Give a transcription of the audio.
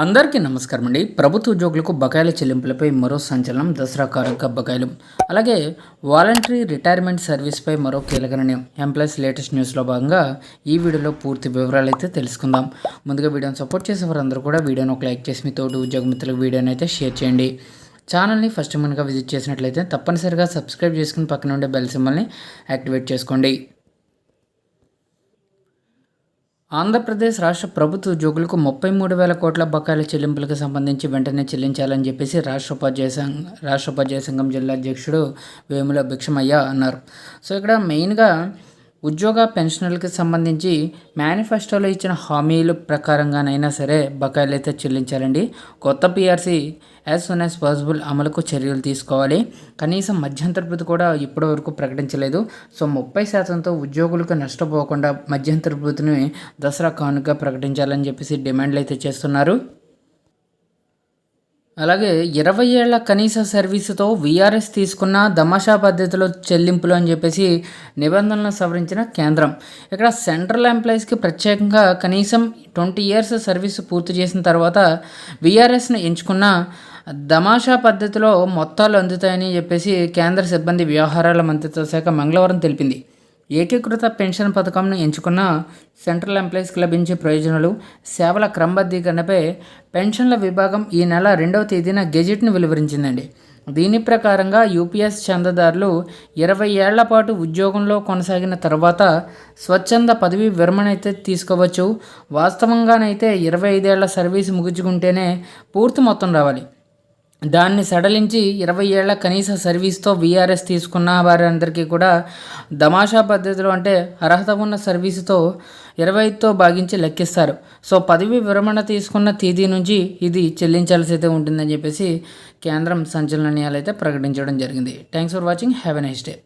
అందరికీ నమస్కారం అండి. ప్రభుత్వ ఉద్యోగులకు బకాయిల చెల్లింపులపై మరో సంచలనం దసరా కారక బకాయిలు. అలాగే వాలంటరీ రిటైర్మెంట్ సర్వీస్పై మరో కీలక నిర్ణయం. ఎంప్లాయీస్ లేటెస్ట్ న్యూస్లో భాగంగా ఈ వీడియోలో పూర్తి వివరాలు అయితే తెలుసుకుందాం. ముందుగా వీడియోని సపోర్ట్ చేసే వారందరూ కూడా వీడియోని ఒక లైక్ చేసి మీ తోటి ఉద్యోగ మిత్రులకు వీడియోని అయితే షేర్ చేయండి. ఛానల్ని ఫస్ట్ మనగా విజిట్ చేసినట్లయితే తప్పనిసరిగా సబ్స్క్రైబ్ చేసుకుని పక్కన ఉండే బెల్ సింబల్ని యాక్టివేట్ చేసుకోండి. ఆంధ్రప్రదేశ్ రాష్ట్ర ప్రభుత్వ ఉద్యోగులకు ముప్పై మూడు వేల కోట్ల బకాయిల చెల్లింపులకు సంబంధించి వెంటనే చెల్లించాలని చెప్పేసి రాష్ట్ర ఉపాధ్యాయ సంఘ రాష్ట్ర ఉపాధ్యాయ సంఘం జిల్లా అధ్యక్షుడు వేముల భిక్షమయ్య అన్నారు. సో ఇక్కడ మెయిన్గా ఉద్యోగ పెన్షనర్లకు సంబంధించి మేనిఫెస్టోలో ఇచ్చిన హామీల ప్రకారంగానైనా సరే బకాయిలు అయితే చెల్లించాలండి. కొత్త PRC as soon as possible అమలుకు చర్యలు తీసుకోవాలి. కనీసం మధ్యంతర భృతి కూడా ఇప్పటి వరకు ప్రకటించలేదు. సో ముప్పై శాతంతో ఉద్యోగులకు నష్టపోకుండా మధ్యంతర భృతిని దసరా కానుక ప్రకటించాలని చెప్పేసి డిమాండ్లు అయితే చేస్తున్నారు. అలాగే ఇరవై ఏళ్ళ కనీస సర్వీసుతో వీఆర్ఎస్ తీసుకున్న దమాషా పద్ధతిలో చెల్లింపులు అని చెప్పేసి నిబంధనలు సవరించిన కేంద్రం. ఇక్కడ సెంట్రల్ ఎంప్లాయీస్కి ప్రత్యేకంగా కనీసం ట్వంటీ ఇయర్స్ సర్వీస్ పూర్తి చేసిన తర్వాత వీఆర్ఎస్ని ఎంచుకున్న దమాషా పద్ధతిలో మొత్తాలు అందుతాయని చెప్పేసి కేంద్ర సిబ్బంది వ్యవహారాల మంత్రిత్వ శాఖ మంగళవారం తెలిపింది. ఏకీకృత పెన్షన్ పథకంను ఎంచుకున్న సెంట్రల్ ఎంప్లాయీస్కి లభించే ప్రయోజనాలు సేవల క్రమబద్ధీకరణపై పెన్షన్ల విభాగం ఈ నెల రెండవ తేదీన గెజెట్ను వెలువరించిందండి. దీని ప్రకారంగా యూపీఎస్ చందాదారులు ఇరవై ఏళ్ళ పాటు ఉద్యోగంలో కొనసాగిన తర్వాత స్వచ్ఛంద పదవి విరమణ అయితే తీసుకోవచ్చు. వాస్తవంగానైతే ఇరవై ఐదేళ్ళ సర్వీస్ ముగించుకుంటేనే పూర్తి మొత్తం రావాలి. దాన్ని సడలించి ఇరవై ఏళ్ళ కనీస సర్వీస్తో వీఆర్ఎస్ తీసుకున్న వారందరికీ కూడా దమాషా పద్ధతిలో అంటే అర్హత ఉన్న సర్వీసుతో ఇరవైతో భాగించి లెక్కిస్తారు. సో పదవి విరమణ తీసుకున్న తేదీ నుంచి ఇది చెల్లించాల్సి అయితే ఉంటుందని చెప్పేసి కేంద్రం సంచలనాలు అయితే ప్రకటించడం జరిగింది. Thanks for watching have a nice day